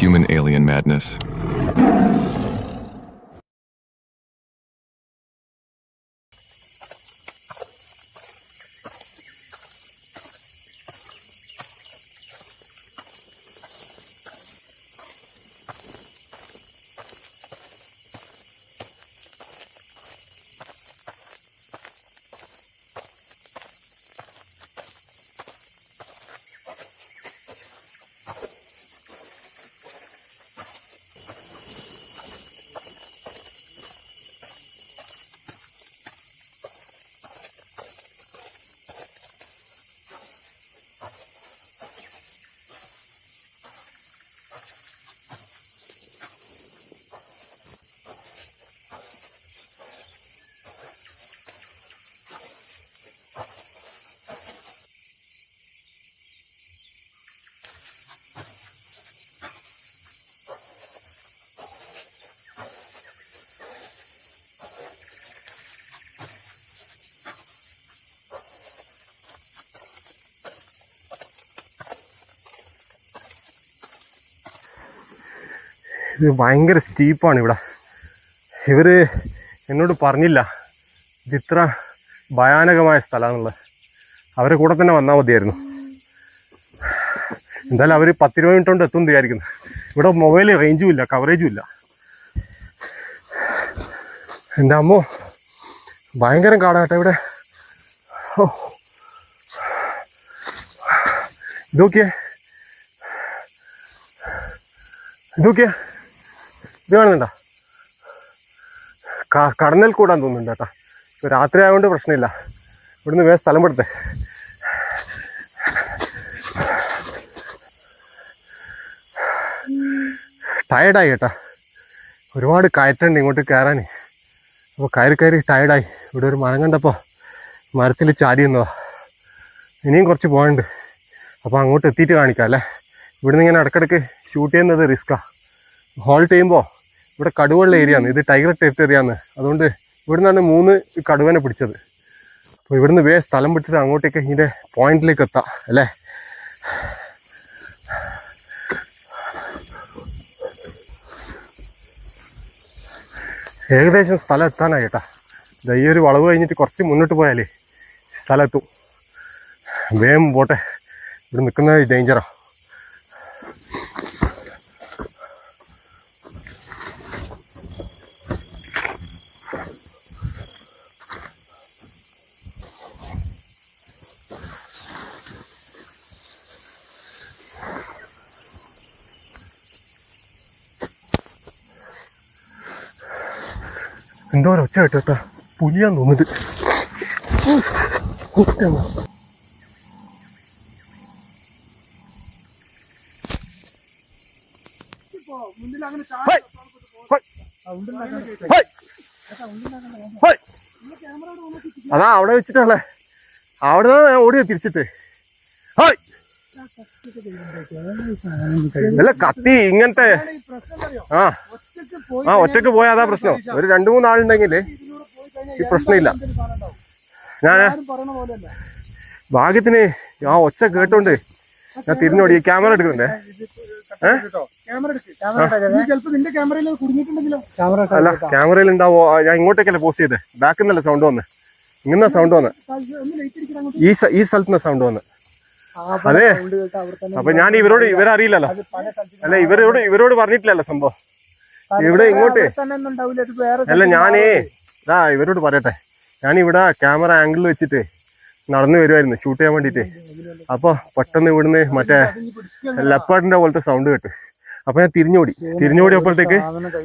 Human alien madness. ഇത് ഭയങ്കര സ്റ്റീപ്പാണ് ഇവിടെ. ഇവർ എന്നോട് പറഞ്ഞില്ല ഇത് ഇത്ര ഭയാനകമായ സ്ഥലമാണുള്ളത് അവരെ കൂടെ തന്നെ വന്നാൽ മതിയായിരുന്നു. എന്തായാലും അവർ പത്തിരുപത് മിനിറ്റ് കൊണ്ട് എത്തും വിചാരിക്കുന്നു. ഇവിടെ മൊബൈൽ റേഞ്ചും ഇല്ല കവറേജും ഇല്ല. എന്റെ അമ്മോ ഭയങ്കര കാടാട്ടെ ഇവിടെ. ഓ ഇതൊക്കെ. ഇതൊക്കെ. ഇത് കാണുന്നുണ്ട? കടന്നൽ കൂടാൻ തോന്നുന്നുണ്ട് കേട്ടോ. ഇപ്പോൾ രാത്രി ആയതുകൊണ്ട് പ്രശ്നമില്ല. ഇവിടുന്ന് വേറെ സ്ഥലം പെടുത്തെ ടയർഡായി കേട്ടാ. ഒരുപാട് കയറ്റുണ്ട് ഇങ്ങോട്ട് കയറാൻ അപ്പോൾ കയറി കയറി ടയർഡായി ഇവിടെ ഒരു മരം കണ്ടപ്പോൾ മരത്തിൽ ചാടി നിന്നതാ. ഇനിയും കുറച്ച് പോകാനുണ്ട്. അപ്പോൾ അങ്ങോട്ട് എത്തിയിട്ട് കാണിക്കാം അല്ലേ? ഇവിടുന്ന് ഇങ്ങനെ ഇടയ്ക്കിടയ്ക്ക് ഷൂട്ട് ചെയ്യുന്നത് റിസ്ക്കാണ് ഹോൾട്ട് ചെയ്യുമ്പോൾ ഇവിടെ കടുവയുള്ള ഏരിയ ആണ് ഇത് ടൈഗർ ടെറിട്ടറി ആണ്. അതുകൊണ്ട് ഇവിടെ നിന്നാണ് മൂന്ന് കടുവനെ പിടിച്ചത്. അപ്പോൾ ഇവിടുന്ന് വേ സ്ഥലം വിട്ടിട്ട് അങ്ങോട്ടേക്ക് ഇതിന്റെ പോയിന്റിലേക്ക് എത്താം അല്ലേ? ഏകദേശം സ്ഥലം എത്താനായി കേട്ടാ. ഈ ഒരു വളവ് കഴിഞ്ഞിട്ട് കുറച്ച് മുന്നോട്ട് പോയാലേ സ്ഥലം എത്തും. വേഗം പോട്ടെ. ഇവിടെ നിൽക്കുന്നത് ഡേഞ്ചറാ എന്തോ ഒരു ഒച്ച കേട്ടോ? പുലിയാന്ന് തോന്നുന്നത്. അതാ അവിടെ വെച്ചിട്ടല്ലേ അവിടെ ഓടിയ തിരിച്ചിട്ട്. ഹോയ്. അല്ല കത്തി ഇങ്ങനത്തെ ആ. ആ ഒറ്റയ്ക്ക് പോയാ അതാ പ്രശ്നം. ഒരു രണ്ടു മൂന്ന് ആളുണ്ടെങ്കിൽ ഈ പ്രശ്നമില്ല. ഞാൻ ഭാഗ്യത്തിന് ആ ഒച്ച കേട്ടോണ്ട് ഞാൻ തിരിഞ്ഞോടി ക്യാമറ എടുക്കുന്നുണ്ടേ? അല്ല ക്യാമറയിൽ ഉണ്ടാവോ ഞാൻ ഇങ്ങോട്ടേക്കല്ലേ പോസ്റ്റ് ചെയ്തേ. ബാക്കിൽ നിന്നല്ല സൗണ്ട് വന്ന്. ഇങ്ങനെ സൗണ്ട് വന്ന്. ഈ ഈ സ്ഥലത്തുനിന്ന് സൗണ്ട് വന്ന്. അതെ. അപ്പൊ ഞാൻ ഇവരോട് ഇവരറിയില്ലല്ലോ. അല്ല ഇവരോട് ഇവരോട് പറഞ്ഞിട്ടില്ലല്ലോ സംഭവം. ഇവിടെ ഇങ്ങോട്ട്? അല്ല ഞാനേ ഇതാ ഇവരോട് പറയട്ടെ. ഞാൻ ഇവിടെ ക്യാമറ ആംഗിൾ വെച്ചിട്ട് നടന്നു വരുമായിരുന്നു ഷൂട്ട് ചെയ്യാൻ വേണ്ടിട്ട് അപ്പൊ പെട്ടെന്ന് ഇവിടുന്ന് മറ്റേ ലപ്പാട്ടിന്റെ പോലത്തെ സൗണ്ട് കേട്ടു. അപ്പൊ ഞാൻ തിരിഞ്ഞോടി. തിരിഞ്ഞോടിയപ്പോഴത്തേക്ക്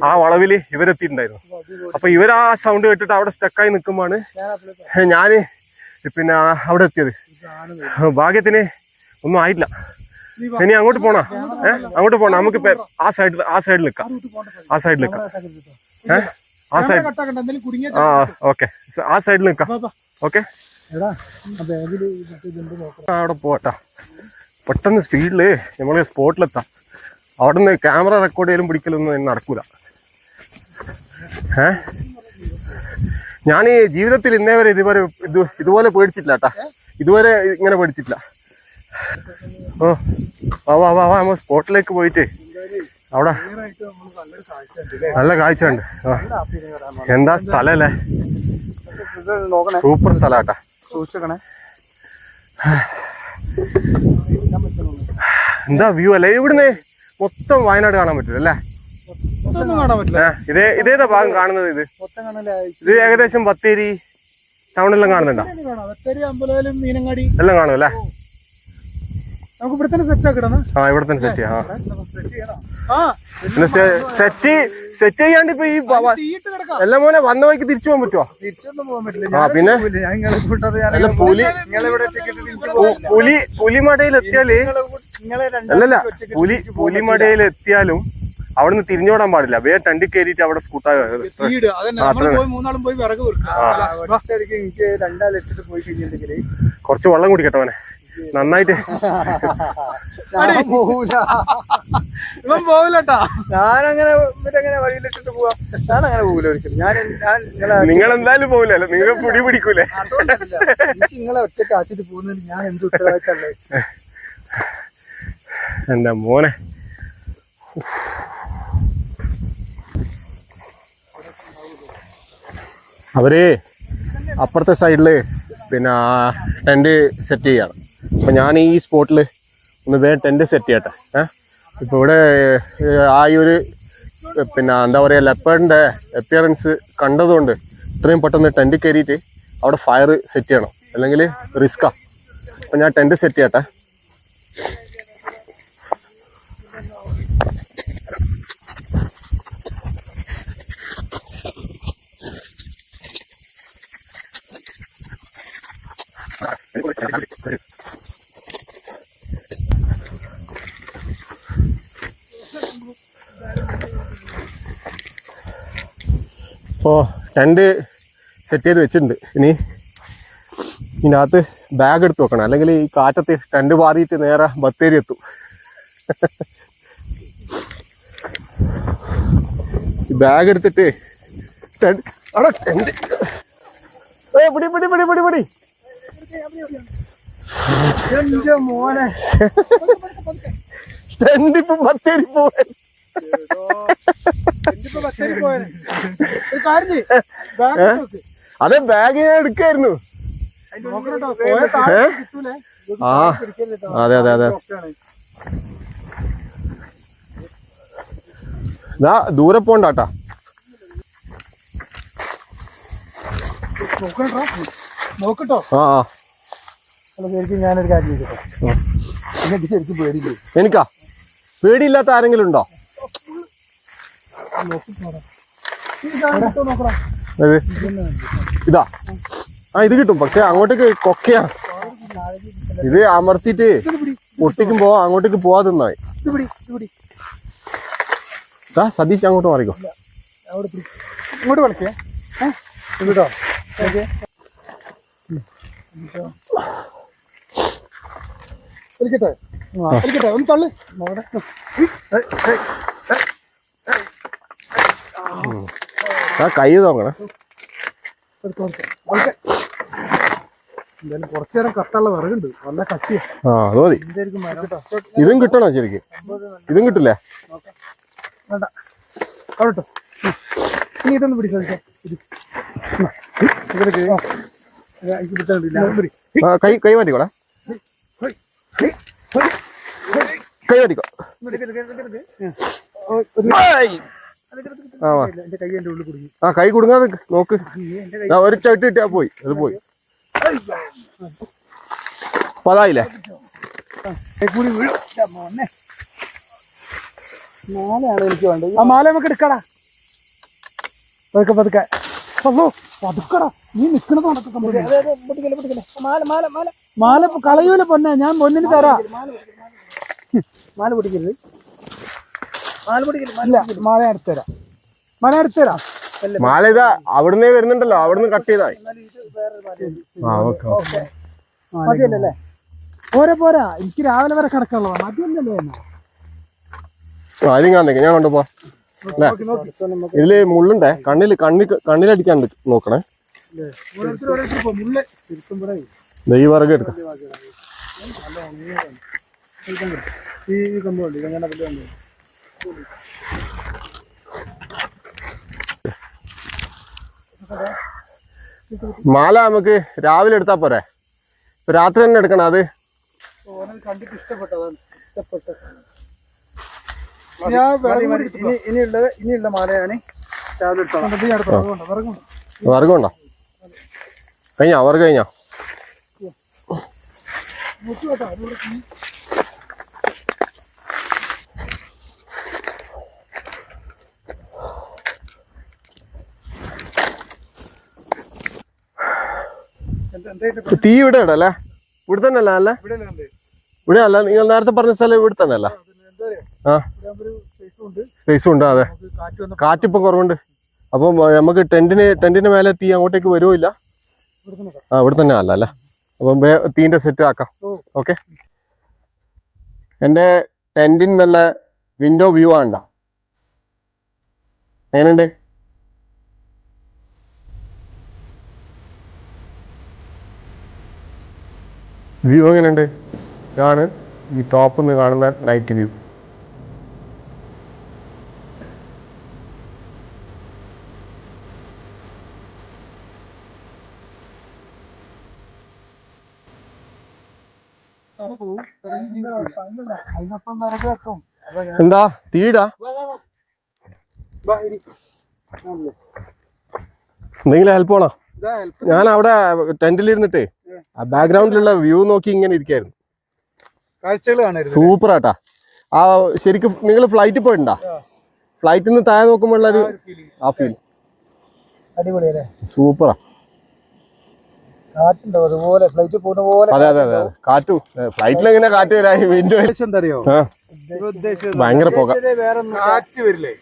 ആ വളവിൽ ഇവരെത്തിയിട്ടുണ്ടായിരുന്നു. അപ്പൊ ഇവർ ആ സൗണ്ട് കേട്ടിട്ട് അവിടെ സ്റ്റക്കായി നിൽക്കുമ്പോഴാണ് ഞാൻ പിന്നെ ആ അവിടെ എത്തിയത്. ഭാഗ്യത്തിന് ഒന്നും ആയില്ല. ഇനി അങ്ങോട്ട് പോണോ? ഏ? അങ്ങോട്ട് പോണോ? നമുക്ക് ആ സൈഡിൽ ആ സൈഡിൽ നിൽക്കാം. ആ സൈഡിൽ നിൽക്കാം. ഏ? ആ സൈഡ് ആ ഓക്കെ ആ സൈഡിൽ നിൽക്കാം. ഓക്കെ അവിടെ പോട്ടാ പെട്ടെന്ന് സ്പീഡിൽ നമ്മൾ സ്പോട്ടിലെത്താം അവിടെ നിന്ന് ക്യാമറ റെക്കോർഡ് ചെയ്യലും പിടിക്കലൊന്നും നടക്കൂല. ഏ? ഞാൻ ഈ ജീവിതത്തിൽ ഇന്നേ വരെ ഇതുവരെ ഇത് ഇതുപോലെ പേടിച്ചിട്ടില്ല കേട്ടാ ഇതുവരെ ഇങ്ങനെ പേടിച്ചിട്ടില്ല. ഓ വാ വാ വാ വാ നമ്മൾ സ്പോട്ടിലേക്ക് പോയിട്ട്. അവിടെ നല്ല കാഴ്ച ഉണ്ട് എന്താ സ്ഥലല്ലേ? സൂപ്പർ സ്ഥലാട്ടാ. സൂക്ഷിക്കണേ എന്താ വ്യൂ അല്ലേ? ഇവിടുന്ന് മൊത്തം വയനാട് കാണാൻ പറ്റില്ല അല്ലേ? ഇതേ ഇതേതാ ഭാഗം കാണുന്നത് ഇത്? ഇത് ഏകദേശം ബത്തേരി ടൗണെല്ലാം കാണുന്നുണ്ടോ? എല്ലാം കാണും അല്ലേ? നമുക്ക് ഇവിടെ തന്നെ സെറ്റ് ആക്കിടണം ആ. ഇവിടെ തന്നെ സെറ്റ് ചെയ്യാം. സെറ്റ് സെറ്റ് സെറ്റ് ചെയ്യാണ്ട് ഇപ്പൊ ഈ എല്ലാം മോനെ വന്ന വഴിക്ക് തിരിച്ചു പോകാൻ പറ്റുമോ ആ, പിന്നെ? പുലി പുലി പുലിമടയിൽ എത്തിയാൽ അല്ലല്ല പുലി പുലിമടയിൽ എത്തിയാലും അവിടുന്ന് തിരിഞ്ഞോടാൻ പാടില്ല. വേറെ ടണ്ടി കയറിയിട്ട് അവിടെ സ്കൂട്ടാ കുറച്ച് വെള്ളം കുടിക്കട്ടെ മോനെ. നന്നായിട്ട്. ഇവൻ പോവില്ലട്ടാ. ഞാനങ്ങനെ എന്നിട്ടങ്ങനെ വഴിയിലിട്ടിട്ട് പോവാ. ഞാൻ അങ്ങനെ പോകില്ല ഒരിക്കലും. ഞാൻ ഞാൻ നിങ്ങളെ നിങ്ങൾ എന്തായാലും പോവില്ലല്ലോ. നിങ്ങൾ പിടി പിടിക്കൂലേ. അതുകൊണ്ടല്ല. എനിക്ക് നിങ്ങളെ ഒറ്റ ആക്കിട്ട് പോകുന്നതിന് ഞാൻ എന്ത് ഉത്തരവാദിത്തല്ലേ എന്റെ മോനെ? അവർ അപ്പുറത്തെ സൈഡിൽ പിന്നെ ടെന്റ് സെറ്റ് ചെയ്യാണ്. അപ്പൊ ഞാൻ ഈ സ്പോട്ടിൽ ഒന്ന് വേഗം ടെന്റ് സെറ്റ് ചെയ്യട്ടെ. ഏഹ് ഇപ്പോൾ ഇവിടെ ആ ഒരു പിന്നെ എന്താ പറയുക ലെപ്പേഡിന്റെ അപ്പിയറൻസ് കണ്ടതുകൊണ്ട് ഇത്രയും പെട്ടെന്ന് ടെന്റ് കയറിയിട്ട് അവിടെ ഫയർ സെറ്റ് ചെയ്യണം. അല്ലെങ്കിൽ റിസ്ക്കാണ് അപ്പം ഞാൻ ടെന്റ് സെറ്റ് ചെയ്യട്ടെ. ഇപ്പോൾ ടെന്റ് സെറ്റ് ചെയ്ത് വെച്ചിട്ടുണ്ട്. ഇനി ഇതിനകത്ത് ബാഗ് എടുത്ത് വെക്കണം. അല്ലെങ്കിൽ ഈ കാറ്റത്ത് ടെന്റ് പാതിയിട്ട് നേരെ ബത്തേരി എത്തും. ബാഗ് എടുത്തിട്ട് ടെന്റ് അവിടെ ടെന്റ് ഏ പിടി പിടി പിടി പിടി പിടി. മോനെ. ടെന്റ് ഇപ്പം ബത്തേരി പോവാൻ. അതെ ബാഗ് ഞാൻ എടുക്കായിരുന്നു? ആ. അതെ അതെ അതെ. ഇതാ ദൂരെ പോണ്ടാട്ടാ. നോക്കട്ടോ. ആ ആ. ഞാനൊരു കാര്യം എനിക്ക്? പേടിയില്ലാത്ത ആരെങ്കിലും ഉണ്ടോ? ഇത്. ആ ഇത് കിട്ടും. പക്ഷെ അങ്ങോട്ടേക്ക് കൊക്കയാ. ഇത് അമർത്തിയിട്ട് പൊട്ടിക്കുമ്പോ അങ്ങോട്ടേക്ക് പോവാതെ നിന്നായി ഇത് സതീഷ് അങ്ങോട്ട് മാറിക്കോ. ഇങ്ങോട്ട് കളിക്കേ. കേട്ടോ? ഒന്ന് തള്ളു. ആ കൈ നോക്കണം. കുറച്ചു നേരം കത്തുള്ള വിറകുണ്ട്. നല്ല കത്തിയാ ആ അത് മതി. ഇതും കിട്ടണോ ശരിക്കും? ഇതും കിട്ടില്ലേ? വേണ്ട. അവിടെ. ഇനി ഇതൊന്ന് പിടിച്ചാൽ കൈ കൈ മാറ്റിക്കോളെ. കൈ മാറ്റിക്കോ. ആ കൈ കുടുങ്ങി. കുടുങ്ങാതെ നോക്ക്. ഒരു ചവിട്ട് കിട്ടിയാ പോയി. അത് പോയി. പതായില്ലേ. മാലയാണ് എനിക്ക് വേണ്ടത്. ആ മാല നമുക്ക് എടുക്കടാ. പതുക്കെ പതുക്കെ. അല്ലോ പതുക്കടാ. നീ നിക്കണത് മാല കളയൂല പൊന്നെ. ഞാൻ പൊന്നിന് തരാ. മാല പൊട്ടിക്കരുത്. ഇല്ല മാല അടുത്ത് തരാം. മാല അടുത്ത് തരാം. മാല ഇതാ അവിടുന്ന് വരുന്നുണ്ടല്ലോ അവിടുന്ന് കട്ട് ചെയ്തായി. മതിയല്ലേ പോരാ പോരാ. എനിക്ക് രാവിലെ വരെ കിടക്കാനുള്ളതാ. മതിയല്ലേ ആദ്യം കാണുന്നേക്ക് ഞാൻ കൊണ്ടുപോ ഇതിൽ മുള്ളുണ്ടേ? കണ്ണിൽ കണ്ണി കണ്ണിലടിക്കാൻ നോക്കണേ. ഓരോരുത്തർ ഓരോരുത്തർ പോ. മുള്ള തിരുത്തുമ്പോഴേ ദൈ വിറക് എടുക്കാം. ഈ കമ്പ് മാല നമുക്ക് രാവിലെ എടുത്താ പോരെ. ഇപ്പൊ രാത്രി തന്നെ എടുക്കണം അത്. കണ്ടിട്ട് ഇഷ്ടപ്പെട്ടതാണ് ഇഷ്ടപ്പെട്ട. ഞാൻ ഇനിയുള്ള ഇനിയുള്ള മാലയാണ് രാവിലെ വർഗമുണ്ടോ? കഴിഞ്ഞാ? വർഗ കഴിഞ്ഞാ? തീ ഇവിടെ ഇടല്ലേ ഇവിടെ തന്നെ അല്ല? അല്ലേ ഇവിടെ അല്ല നിങ്ങൾ നേരത്തെ പറഞ്ഞ സ്ഥലം ഇവിടെ തന്നെ അല്ല ആ. സ്പേസും ഉണ്ട് അതെ. കാറ്റിപ്പോ കുറവുണ്ട്. അപ്പം നമുക്ക് ടെന്റിന് ടെന്റിന് മേലെ തീ അങ്ങോട്ടേക്ക് വരുമില്ല ആ ഇവിടെ തന്നെ അല്ല അല്ലേ? അപ്പം തീന്റെ സെറ്റ് ആക്കാം. ഓക്കെ എന്റെ ടെന്റിന് നല്ല വിൻഡോ വ്യൂ ആണ്ട എങ്ങനെയുണ്ട്? വ്യൂ എങ്ങനെയുണ്ട്? ഇതാണ് ഈ ടോപ്പിൽ നിന്ന് കാണുന്ന നൈറ്റ് വ്യൂ. എന്താ? തീടാ. എന്തെങ്കിലും ഹെൽപ്പ് വേണോ? ഞാൻ അവിടെ ടെന്റിലിരുന്നിട്ടേ ആ ബാക്ക്ഗ്രൗണ്ടിലുള്ള വ്യൂ നോക്കി ഇങ്ങനെ ഇരിക്കായിരുന്നു. കാഴ്ചകൾ സൂപ്പർ ആട്ടാ. ആ ശരിക്കും നിങ്ങൾ ഫ്ലൈറ്റിൽ പോയിട്ടുണ്ടാ? ഫ്ലൈറ്റിൽ നിന്ന് താഴെ നോക്കുമ്പോഴുള്ള ഒരു ആ ഫീൽ അടിപൊളിയല്ലേ സൂപ്പറാ കാറ്റുണ്ടോ? അതുപോലെ ഫ്ലൈറ്റ് പോകുന്ന പോലെ അതെ അതെ അതെ. കാറ്റു. ഫ്ലൈറ്റിൽ എങ്ങനെ കാറ്റ് വരാം? വിൻഡോ ഭയങ്കര പോകാം. കാറ്റ് വരില്ലേ?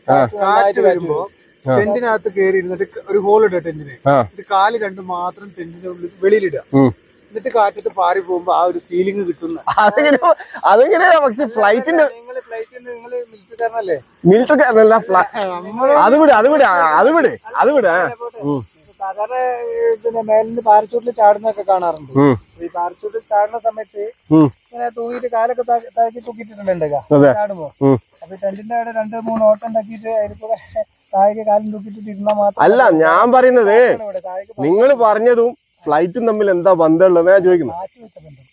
കാറ്റ് വരുമ്പോ ടെന്റിനകത്ത് കയറി ഇരുന്നിട്ട് ഒരു ഹോൾ ഇടുക ടെന്റിന്. ഇത് എന്നിട്ട് കാൽ രണ്ട് മാത്രം ടെന്റിന്റെ ഉള്ളിൽ വെളിയിലിടുക. എന്നിട്ട് കാറ്റത്ത് പാറി പോകുമ്പോ ആ ഒരു ഫീലിംഗ് കിട്ടുന്ന. അതെങ്ങനെ അതെങ്ങനെയാ പക്ഷെ ഫ്ലൈറ്റിന്റെ മിലിറ്ററിക്കാരനല്ലേ മിലിറ്ററിക്കാരനല്ല അത് വിട് അത് വിട് അത് വിട് അത് വിട് ആ. സാധാരണ മേലിന് പിന്നെ പാരച്ചൂട്ടിൽ ചാടുന്നൊക്കെ കാണാറുണ്ട്. ഈ പാരച്ചൂട്ടിൽ ചാടുന്ന സമയത്ത് ഇങ്ങനെ തൂങ്ങിയിട്ട് കാലൊക്കെ താക്കി താഴ്ത്തി തൂക്കിയിട്ടുണ്ടല്ലോ. ചാടുമ്പോ. അപ്പൊ ടെന്റിന്റെ അവിടെ രണ്ട് മൂന്ന് ഓട്ടം ഉണ്ടാക്കിയിട്ട് അതിൽ കൂടെ താഴേക്ക് കാലം മാത്രം അല്ല ഞാൻ പറയുന്നത് നിങ്ങൾ പറഞ്ഞതും ഫ്ലൈറ്റും തമ്മിൽ എന്താ ബന്ധമുള്ളത് ഞാൻ ചോദിക്കുന്നു കാറ്റ് വെച്ച ബന്ധം.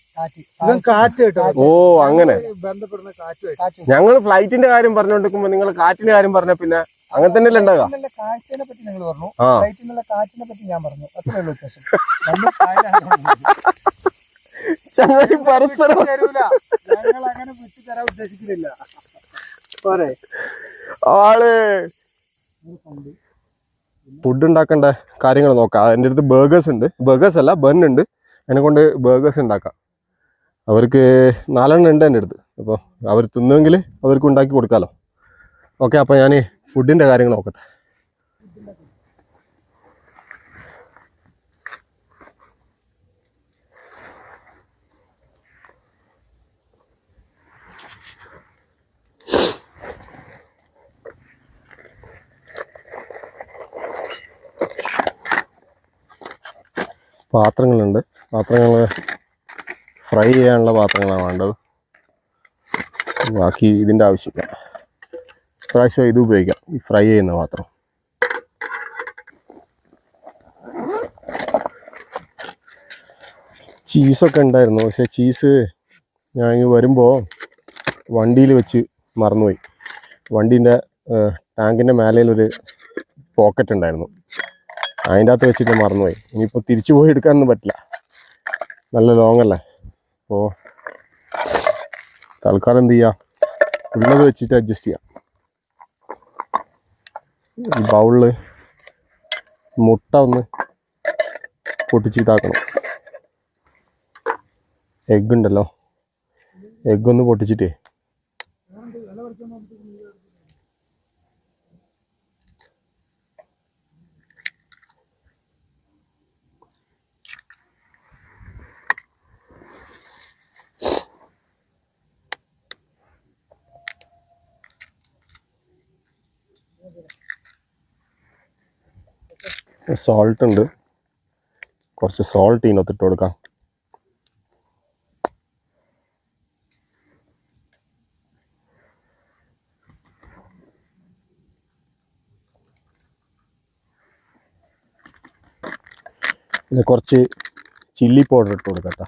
കാറ്റ്. കാറ്റ്. ഓ അങ്ങനെ. ബന്ധപ്പെടുന്ന കാറ്റ് കാറ്റ്. ഞങ്ങൾ ഫ്ലൈറ്റിന്റെ കാര്യം പറഞ്ഞോണ്ടിരിക്കുമ്പോ നിങ്ങൾ കാറ്റിന്റെ കാര്യം പറഞ്ഞ പിന്നെ അങ്ങനെ തന്നെയല്ലേ ഉണ്ടാകുക ഫ്ലൈറ്റിനുള്ള കാഴ്ചയെ പറ്റി നിങ്ങൾ പറഞ്ഞു. ആ. ഫ്ലൈറ്റിനുള്ള കാറ്റിനെ പറ്റി ഞാൻ പറഞ്ഞു. അത്രേ ഉള്ളൂ വ്യത്യാസം രണ്ടും പരസ്പരം തരൂല. ഞങ്ങൾ അങ്ങനെ വിട്ടു തരാൻ ഉദ്ദേശിക്കുന്നില്ല. പോരെ. ആൾ ഫുഡ് ഉണ്ടാക്കേണ്ട കാര്യങ്ങൾ നോക്കാം. എന്റെ അടുത്ത് ബേഗേഴ്സ് ഉണ്ട്. ബേഗേഴ്സ് അല്ല ബൺ ഉണ്ട്. എന്നെ കൊണ്ട് ബേഗേഴ്സ് ഉണ്ടാക്കാം. അവർക്ക് നാലെണ്ണം ഉണ്ട് എന്റെ അടുത്ത്. അപ്പോൾ അവർ തിന്നുമെങ്കിൽ അവർക്ക് ഉണ്ടാക്കി കൊടുക്കാമല്ലോ ഓക്കെ അപ്പോൾ ഞാൻ ഫുഡിന്റെ കാര്യങ്ങൾ നോക്കട്ടെ. പാത്രങ്ങളുണ്ട്. പാത്രങ്ങൾ ഫ്രൈ ചെയ്യാനുള്ള പാത്രങ്ങളാണ് വേണ്ടത്. ബാക്കി ഇതിന്റെ ആവശ്യമില്ല പ്രാവശ്യം ഇത് ഉപയോഗിക്കാം. ഈ ഫ്രൈ ചെയ്യുന്ന പാത്രം. ചീസൊക്കെ ഉണ്ടായിരുന്നു. പക്ഷേ ചീസ് ഞാൻ ഇങ്ങ് വരുമ്പോൾ വണ്ടിയിൽ വെച്ച് മറന്നുപോയി. വണ്ടീന്റെ ടാങ്കിന്റെ മേലയിലൊരു പോക്കറ്റ് ഉണ്ടായിരുന്നു. അതിന്റെ അകത്ത് വെച്ചിട്ട് മറന്നുപോയി. ഇനിയിപ്പോൾ തിരിച്ചു പോയി എടുക്കാനൊന്നും പറ്റില്ല. നല്ല ലോങ് അല്ലേ? അപ്പോൾ തൽക്കാലം എന്ത് ചെയ്യാം? ഉള്ളത് വെച്ചിട്ട് അഡ്ജസ്റ്റ് ചെയ്യാം. ഈ ബൗളിൽ മുട്ട ഒന്ന് പൊട്ടിച്ച് ഇതാക്കണം എഗ് ഉണ്ടല്ലോ. എഗ് ഒന്ന് പൊട്ടിച്ചിട്ടേ. സോൾട്ട് ഉണ്ട് കുറച്ച് സോൾട്ട് ഇതിനകത്ത് ഇട്ട് കൊടുക്കാം. പിന്നെ കുറച്ച് ചില്ലി പൗഡർ ഇട്ട് കൊടുക്കാം കേട്ടോ.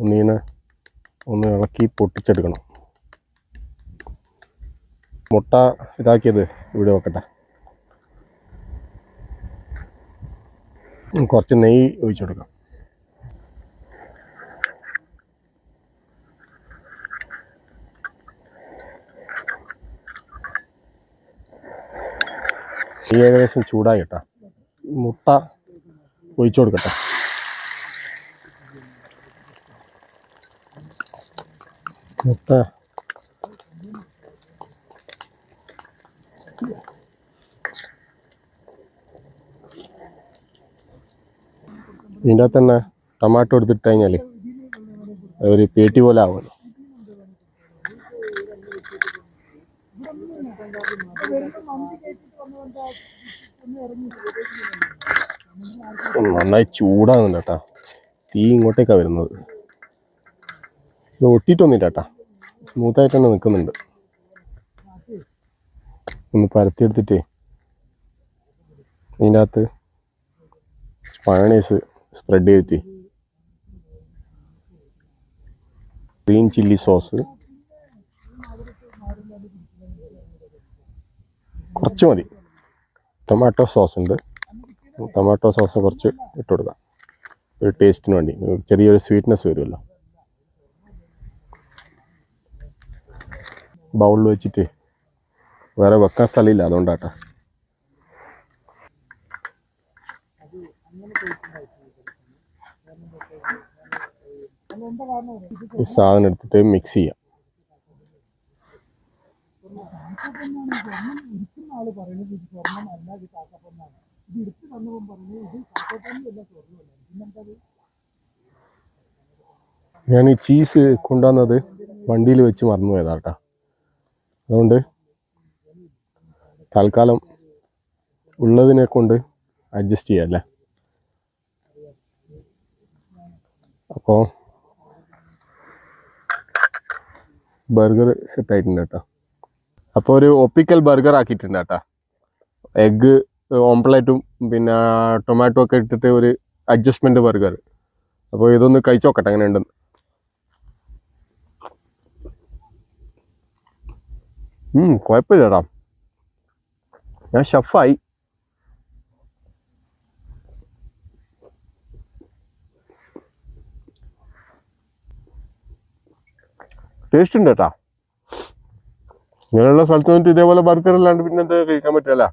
ഒന്നിങ്ങനെ ഒന്ന് ഇളക്കി പൊട്ടിച്ചെടുക്കണം. മുട്ട ഇതാക്കിയത് ഇവിടെ വെക്കട്ടെ. കുറച്ച് നെയ്യ് ഒഴിച്ചു കൊടുക്കാം. ഏകദേശം ചൂടായി കേട്ടോ. മുട്ട ഒഴിച്ചു കൊടുക്കട്ടെ. മുട്ട ഇതിന്റെ അകത്ത് തന്നെ ടൊമാറ്റോ എടുത്തിട്ട് കഴിഞ്ഞാൽ ഒരു പേട്ടി പോലെ ആവുമല്ലോ നന്നായി ചൂടാകുന്നുണ്ട് കേട്ടാ. തീ ഇങ്ങോട്ടേക്കാണ് വരുന്നത്. ഇത് ഒട്ടിയിട്ടൊന്നുമില്ല സ്മൂത്തായിട്ട് തന്നെ നിൽക്കുന്നുണ്ട് ഒന്ന് പരത്തിയെടുത്തിട്ടേ. ഇതിന്റെ അകത്ത് മയണൈസ് സ്പ്രെഡ് ചെയ്തിട്ട്. ഗ്രീൻ ചില്ലി സോസ് കുറച്ച് മതി. ടൊമാറ്റോ സോസ് ഉണ്ട്. ടൊമാറ്റോ സോസ് കുറച്ച് ഇട്ട് കൊടുക്കാം ഒരു ടേസ്റ്റിന് വേണ്ടി. ചെറിയൊരു സ്വീറ്റ്നെസ് വരുമല്ലോ. ബൗളിൽ വെച്ചിട്ട് വേറെ വെക്കാൻ സ്ഥലമില്ല അതുകൊണ്ടാട്ടാ. ഈ സാധനം എടുത്തിട്ട് മിക്സ് ചെയ്യാം. ഞാൻ ഈ ചീസ് കൊണ്ടുവന്നത് വണ്ടിയിൽ വെച്ച് മറന്നു പോയതാട്ടാ അതുകൊണ്ട് തൽക്കാലം ഉള്ളതിനെ കൊണ്ട് അഡ്ജസ്റ്റ് ചെയ്യാം അല്ലേ? അപ്പോൾ ബർഗർ സെറ്റായിട്ടുണ്ട് കേട്ടോ. അപ്പോൾ ഒരു ഒപ്പിക്കൽ ബർഗർ ആക്കിയിട്ടുണ്ട് കേട്ടോ. എഗ്ഗ് ഓംപ്ലേറ്റും പിന്നെ ടൊമാറ്റോ ഒക്കെ ഇട്ടിട്ട് ഒരു അഡ്ജസ്റ്റ്മെന്റ് ബർഗർ അപ്പോൾ ഇതൊന്ന് കഴിച്ചു നോക്കട്ടെ അങ്ങനെ ഉണ്ടെന്ന് ഉം കുഴപ്പമില്ലടാ ഞാൻ ഷെഫായി. ടേസ്റ്റ് ഉണ്ട് കേട്ടാ ഇങ്ങനെയുള്ള സ്ഥലത്ത് വന്നിട്ട് ഇതേപോലെ ബർഗർ അല്ലാണ്ട് പിന്നെന്താ കഴിക്കാൻ പറ്റില്ല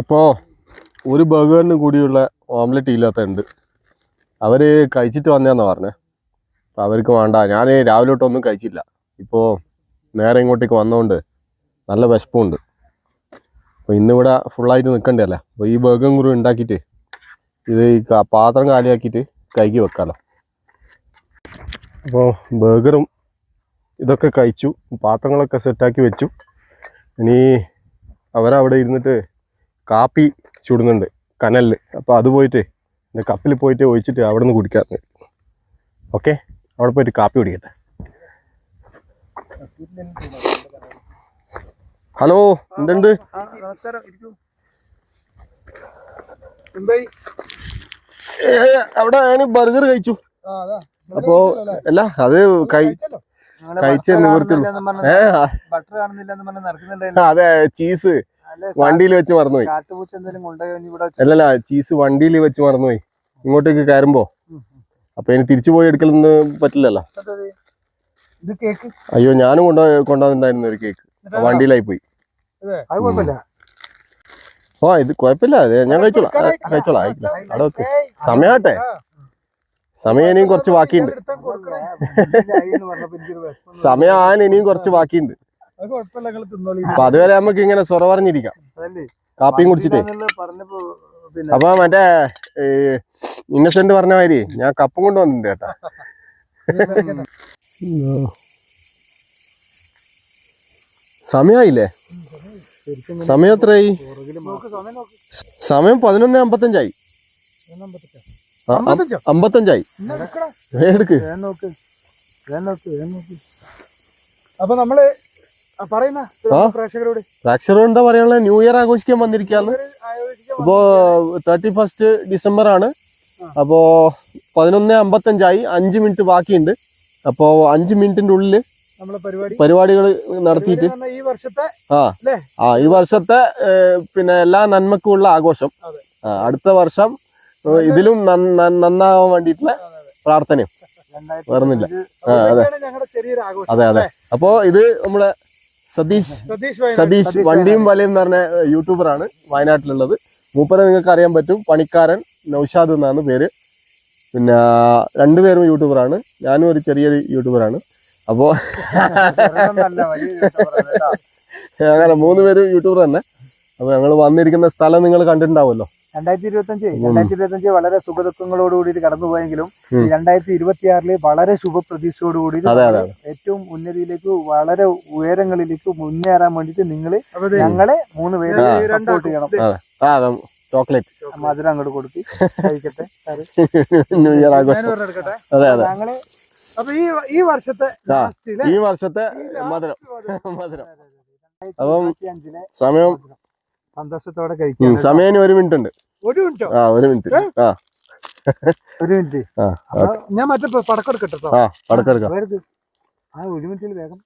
അപ്പോൾ ഒരു ബർഗറിന് കൂടിയുള്ള ഓംലെറ്റ് ഇല്ലാത്തുണ്ട് അവർ കഴിച്ചിട്ട് വന്നതെന്നാണ് പറഞ്ഞത് അപ്പോൾ അവർക്ക് വേണ്ട. ഞാൻ രാവിലെ തൊട്ടൊന്നും കഴിച്ചില്ല. ഇപ്പോൾ നേരെ ഇങ്ങോട്ടേക്ക് വന്നതുകൊണ്ട് നല്ല വിശപ്പുണ്ട്. അപ്പോൾ ഇന്നിവിടെ ഫുള്ളായിട്ട് നിൽക്കണ്ടല്ലേ അപ്പോൾ ഈ ബർഗറും കൂടി ഉണ്ടാക്കിയിട്ട് ഇത് ഈ പാത്രം കാലിയാക്കിയിട്ട് കൈക്ക് വെക്കാമല്ലോ അപ്പോൾ ബർഗറും ഇതൊക്കെ കഴിച്ചു. പാത്രങ്ങളൊക്കെ സെറ്റാക്കി വെച്ചു. ഇനി അവരവിടെ ഇരുന്നിട്ട് കാപ്പി ചുടുന്നുണ്ട് കനലിൽ അപ്പോൾ അത് പോയിട്ട് എന്റെ കപ്പിൽ പോയിട്ട് ഒഴിച്ചിട്ട് അവിടെ നിന്ന് കുടിക്കാൻ ഓക്കെ? അവിടെ പോയിട്ട് കാപ്പി കുടിക്കട്ടെ. ഹലോ എന്തുണ്ട്? അവിടെ ഞാൻ ബർഗർ കഴിച്ചു. അപ്പോ അല്ല അത് കഴിച്ചേ നിവൃത്തിയുള്ളൂ ഏ അതെ ചീസ് വണ്ടിയിൽ വെച്ച് മറന്നുപോയി. അല്ലല്ല ചീസ് വണ്ടിയിൽ വെച്ച് മറന്നുപോയി. ഇങ്ങോട്ടേക്ക് കയറുമ്പോ. അപ്പൊ ഇനി തിരിച്ചു പോയി എടുക്കലൊന്നും പറ്റില്ലല്ലോ. അയ്യോ ഞാനും കൊണ്ടു കൊണ്ടുവന്നിട്ടുണ്ടായിരുന്നു ഒരു കേക്ക് വണ്ടിയിലായി പോയി ഓ ഇത് കുഴപ്പമില്ല. അത് ഞാൻ കഴിച്ചോളാം. കഴിച്ചോളാം. അവിടെ ഓക്കെ സമയാട്ടെ സമയം ഇനിയും കുറച്ച് ബാക്കിയുണ്ട്. സമയം ആകാൻ ഇനിയും കുറച്ച് ബാക്കിയുണ്ട്. അത് കുഴപ്പമില്ല തിന്നോളി. അപ്പൊ അതുവരെ നമുക്ക് ഇങ്ങനെ സ്വറ പറഞ്ഞിരിക്കാം. കാപ്പിയും കുടിച്ചിട്ടേ. അപ്പൊ മറ്റേ ഇന്നസെന്റ് പറഞ്ഞ മാതിരി ഞാൻ കപ്പും കൊണ്ട് വന്നിട്ടുണ്ട് കേട്ടാ. സമയായില്ലേ? സമയം എത്രയായി? നോക്ക് സമയം നോക്ക് സമയം പതിനൊന്ന് അമ്പത്തഞ്ചായി? അമ്പത്തഞ്ചായി എടുക്ക്. അപ്പൊ നമ്മൾ പ്രേക്ഷകരോട്. പ്രേക്ഷകർ എന്താ പറയാനുള്ളത്? ന്യൂ ഇയർ ആഘോഷിക്കാൻ വന്നിരിക്കാന്ന് അപ്പോ ഇപ്പോ തേർട്ടി ഫസ്റ്റ് ഡിസംബർ ആണ്. അപ്പോ പതിനൊന്ന് അമ്പത്തഞ്ചായി. അഞ്ച് മിനിറ്റ് ബാക്കിയുണ്ട്. അപ്പോ അഞ്ച് മിനിറ്റിന്റെ ഉള്ളിൽ പരിപാടികൾ നടത്തിയിട്ട് ആ. ആ ഈ വർഷത്തെ പിന്നെ എല്ലാ നന്മക്കുള്ള ആഘോഷം. അടുത്ത വർഷം ഇതിലും നന്ന- നന്ന- നന്നാവാൻ വേണ്ടിയിട്ടുള്ള പ്രാർത്ഥനയും. വരുന്നില്ല അതെ. അതെ അപ്പോ ഇത് നമ്മളെ സതീഷ് സതീഷ് വണ്ടിയും വലയും എന്ന് പറഞ്ഞ യൂട്യൂബറാണ് വയനാട്ടിലുള്ളത്. മൂപ്പരെ നിങ്ങൾക്ക് അറിയാൻ പറ്റും പണിക്കാരൻ നൌഷാദ് എന്നാണ് പേര്. പിന്നെ രണ്ടുപേരും യൂട്യൂബറാണ്. ഞാനും ഒരു ചെറിയൊരു യൂട്യൂബറാണ്. അപ്പോൾ. അങ്ങനെ മൂന്ന് പേരും യൂട്യൂബർ തന്നെ. അപ്പോൾ ഞങ്ങൾ വന്നിരിക്കുന്ന സ്ഥലം നിങ്ങൾ കണ്ടിട്ടുണ്ടാവുമല്ലോ. രണ്ടായിരത്തി ഇരുപത്തി അഞ്ച് രണ്ടായിരത്തി ഇരുപത്തി അഞ്ച് വളരെ സുഖദുഃഖങ്ങളോടുകൂടി കടന്നുപോയെങ്കിലും രണ്ടായിരത്തി ഇരുപത്തി ആറിൽ വളരെ ശുഭപ്രതീക്ഷയോടുകൂടി ഏറ്റവും ഉന്നതിയിലേക്ക് വളരെ ഉയരങ്ങളിലേക്ക് മുന്നേറാൻ വേണ്ടിട്ട് നിങ്ങൾ ഞങ്ങളെ മൂന്ന് പേര് സപ്പോർട്ട് ചെയ്യണം. ആ ചോക്ലേറ്റ്. മധുരം അങ്ങോട്ട് കൊടുത്തി കഴിക്കട്ടെ ന്യൂ ഇയർ ആഘോഷം. അതെ അതെ. ഞങ്ങൾ അപ്പൊ ഈ ഈ വർഷത്തെ ലാസ്റ്റ് ഈ വർഷത്തെ മധുരം. മധുരം. അപ്പം സമയം സന്തോഷത്തോടെ കഴിക്കും സമയം ഒരു മിനിറ്റ് ഉണ്ട്. ഒരു മിനിറ്റ്? ആ ഒരു മിനിറ്റ്. ആ. ഒരു മിനിറ്റ്. ആ ഞാൻ മറ്റേ പടക്കെടുക്കട്ടോ ആ പടക്കെടുക്കാം ആ ഒരു മിനിറ്റിൽ വേഗം.